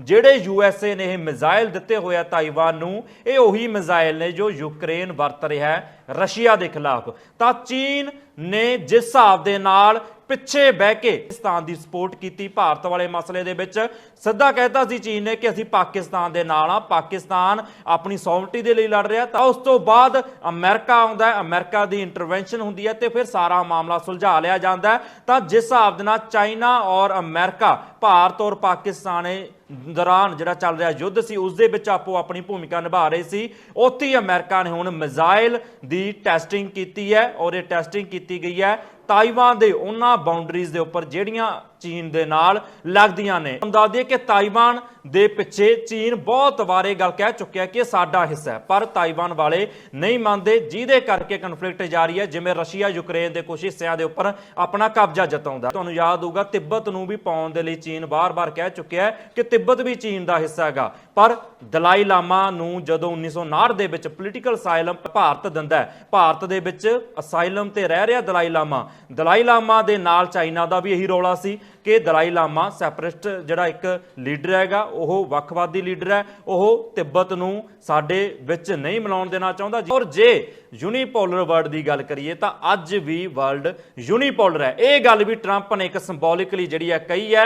ਜਿਹੜੇ ਯੂਐਸਏ ਨੇ ਇਹ ਮਿਜ਼ਾਈਲ ਦਿੱਤੇ ਹੋਏ ਆ ਤਾਈਵਾਨ ਨੂੰ, ਇਹ ਉਹੀ ਮਿਜ਼ਾਈਲ ਨੇ ਜੋ ਯੂਕਰੇਨ ਵਰਤ ਰਿਹਾ ਹੈ ਰਸ਼ੀਆ ਦੇ ਖਿਲਾਫ। ਤਾਂ ਚੀਨ ਨੇ ਜਿਸ ਹਿਸਾਬ ਦੇ ਨਾਲ ਪਿੱਛੇ ਬਹਿ ਕੇ ਪਾਕਿਸਤਾਨ ਦੀ ਸਪੋਰਟ ਕੀਤੀ ਭਾਰਤ ਵਾਲੇ ਮਸਲੇ ਦੇ ਵਿੱਚ। ਸਿੱਧਾ ਕਹਿਤਾ ਸੀ ਚੀਨ ਨੇ ਕਿ ਅਸੀਂ ਪਾਕਿਸਤਾਨ ਦੇ ਨਾਲ ਆ ਪਾਕਿਸਤਾਨ ਆਪਣੀ ਸੌਵਰਨਟੀ ਦੇ ਲਈ ਲੜ ਰਿਹਾ ਤਾਂ ਉਸ ਤੋਂ ਬਾਅਦ ਅਮਰੀਕਾ ਆਉਂਦਾ ਹੈ। ਅਮਰੀਕਾ ਦੀ ਇੰਟਰਵੈਂਸ਼ਨ ਹੁੰਦੀ ਹੈ ਤੇ ਫਿਰ ਸਾਰਾ ਮਾਮਲਾ ਸੁਲਝਾ ਲਿਆ ਜਾਂਦਾ ਤਾਂ ਜਿਸ ਹਿਸਾਬ ਦੇ ਨਾਲ ਚਾਈਨਾ ਔਰ ਅਮਰੀਕਾ ਭਾਰਤ ਔਰ ਪਾਕਿਸਤਾਨ ਇਹ ਦੌਰਾਨ ਜਿਹੜਾ ਚੱਲ ਰਿਹਾ ਯੁੱਧ ਸੀ, ਉਸ ਦੇ ਵਿੱਚ ਆਪੋ ਆਪਣੀ ਭੂਮਿਕਾ ਨਿਭਾ ਰਹੇ ਸੀ। ਉੱਥੇ ਹੀ ਅਮਰੀਕਾ ਨੇ ਹੁਣ ਮਿਜ਼ਾਈਲ ਦੀ ਟੈਸਟਿੰਗ ਕੀਤੀ ਹੈ ਔਰ ਇਹ ਟੈਸਟਿੰਗ ਕੀਤੀ ਗਈ ਹੈ। ਤਾਈਵਾਨ ਦੇ ਉਹਨਾਂ ਬਾਉਂਡਰੀਜ਼ ਦੇ ਉੱਪਰ ਜਿਹੜੀਆਂ ਚੀਨ ਦੇ ਨਾਲ ਲੱਗਦੀਆਂ ਨੇ। ਤੁਹਾਨੂੰ ਦੱਸ ਕਿ ਤਾਈਵਾਨ ਦੇ ਪਿੱਛੇ ਚੀਨ ਬਹੁਤ ਵਾਰੇ ਗੱਲ ਕਹਿ ਚੁੱਕਿਆ ਕਿ ਇਹ ਸਾਡਾ ਹਿੱਸਾ ਹੈ, ਪਰ ਤਾਈਵਾਨ ਵਾਲੇ ਨਹੀਂ ਮੰਨਦੇ, ਜਿਹਦੇ ਕਰਕੇ ਕਨਫਲਿਕਟ ਜਾਰੀ ਹੈ, ਜਿਵੇਂ ਰਸ਼ੀਆ, ਯੂਕਰੇਨ ਦੇ ਕੁਝ ਹਿੱਸਿਆਂ ਦੇ ਉੱਪਰ ਆਪਣਾ ਕਬਜ਼ਾ ਜਤਾਉਂਦਾ ਤੁਹਾਨੂੰ ਯਾਦ ਹੋਊਗਾ, ਤਿੱਬਤ ਨੂੰ ਵੀ ਪਾਉਣ ਦੇ ਲਈ ਚੀਨ ਬਾਰ-ਬਾਰ ਕਹਿ ਚੁੱਕਿਆ ਹੈ ਕਿ ਤਿੱਬਤ ਵੀ ਚੀਨ ਦਾ ਹਿੱਸਾ ਹੈਗਾ, ਪਰ ਦਲਾਈ ਲਾਮਾ ਨੂੰ ਜਦੋਂ 1959 ਦੇ ਵਿੱਚ ਪੋਲੀਟੀਕਲ ਅਸਾਈਲਮ ਭਾਰਤ ਦਿੰਦਾ ਭਾਰਤ ਦੇ ਵਿੱਚ ਅਸਾਈਲਮ ਤੇ ਰਹਿ ਰਿਹਾ ਦਲਾਈ ਲਾਮਾ। ਦਲਾਈ ਲਾਮਾ ਦੇ ਨਾਲ ਚਾਈਨਾ ਦਾ ਵੀ ਇਹੀ ਰੌਲਾ ਸੀ ਕਿ ਦਲਾਈ ਲਾਮਾ ਸੈਪਰੇਟਿਸਟ ਜਿਹੜਾ ਇੱਕ ਲੀਡਰ ਹੈਗਾ, ਉਹ ਵੱਖਵਾਦੀ ਲੀਡਰ ਹੈ, ਉਹ ਤਿੱਬਤ ਨੂੰ ਸਾਡੇ ਵਿੱਚ ਨਹੀਂ ਮਿਲਾਉਣ ਦੇਣਾ ਚਾਹੁੰਦਾ। ਔਰ ਜੇ ਯੂਨੀਪੋਲਰ ਵਰਲਡ ਦੀ ਗੱਲ ਕਰੀਏ, ਤਾਂ ਅੱਜ ਵੀ ਵਰਲਡ ਯੂਨੀਪੋਲਰ ਹੈ। ਇਹ ਗੱਲ ਵੀ ਟਰੰਪ ਨੇ ਇੱਕ ਸਿੰਬੋਲਿਕਲੀ ਜਿਹੜੀ ਹੈ ਕਹੀ ਹੈ